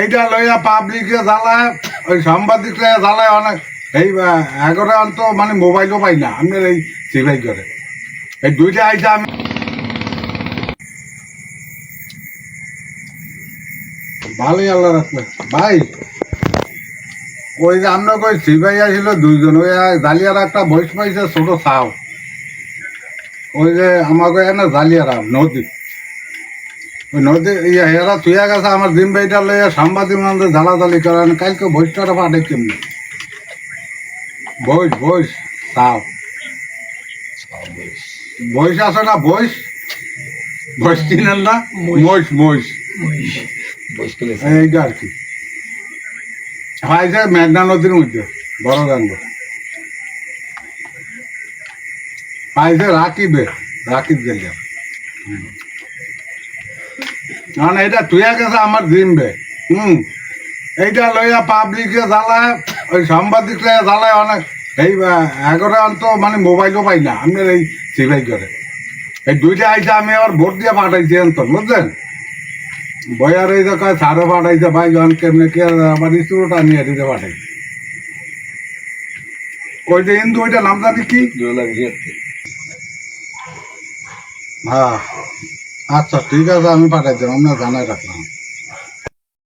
এইটা লইয়া পাবলিকে জ্বালায়, ওই সাংবাদিকরা জ্বালায় অনেক। এই এগারো তো মানে মোবাইলও পাই না আপনার এই সিভাই করে। এই দুইটা আইসা আমি ভালোই আল্লাহ রাখবে ভাই, ওই যে আমরা কই সিভাই আসছিল দুইজন, ওই জালিয়ার একটা বয়স পাইছে ছোট সাও ওই যে আমাকে এনে জালিয়ারা, নদী। নদী ইয়ে এরা তুইয়া গেছে আমার দিন ভাইটা লইয়া সাংবাদিক মানুষ ঝালাঝালি করেন কালকে বয়সটা পাঠে কেমনি বয়স বয়স সাও বয়স আছে না বয়স বয়স চিনেন না? মহিষ। মহিষ এইটা আর কি। পাইছে মেঘনা নদীর মধ্যে বড় গাঙ্গ পাইছে রাকিবে রাকিব গেলে কারণ এটা তুইয়া গেছে আমার জিমবে হুম। এইটা লইয়া পাবলিকে জ্বালায় ওই সাংবাদিকরা জ্বালায় অনেক। এই এগারো তো মানে মোবাইলও পাই না আপনার এই সিভাই করে। এই দুইটা আইসা আমি আবার ভোট দিয়ে পাঠাইছি তো বুঝলেন? বয়ার এই দেখো সাড়ে পাঠাইছে ভাই যখন কেমনে কে আবার স্টুডিওটা নিয়ে দিতে পাঠাই। ওইটা হিন্দু ওইটা নাম জানি কি? হ্যাঁ। আচ্ছা ঠিক আছে আমি পাঠাই দেবো আপনার জানাই রাখলাম।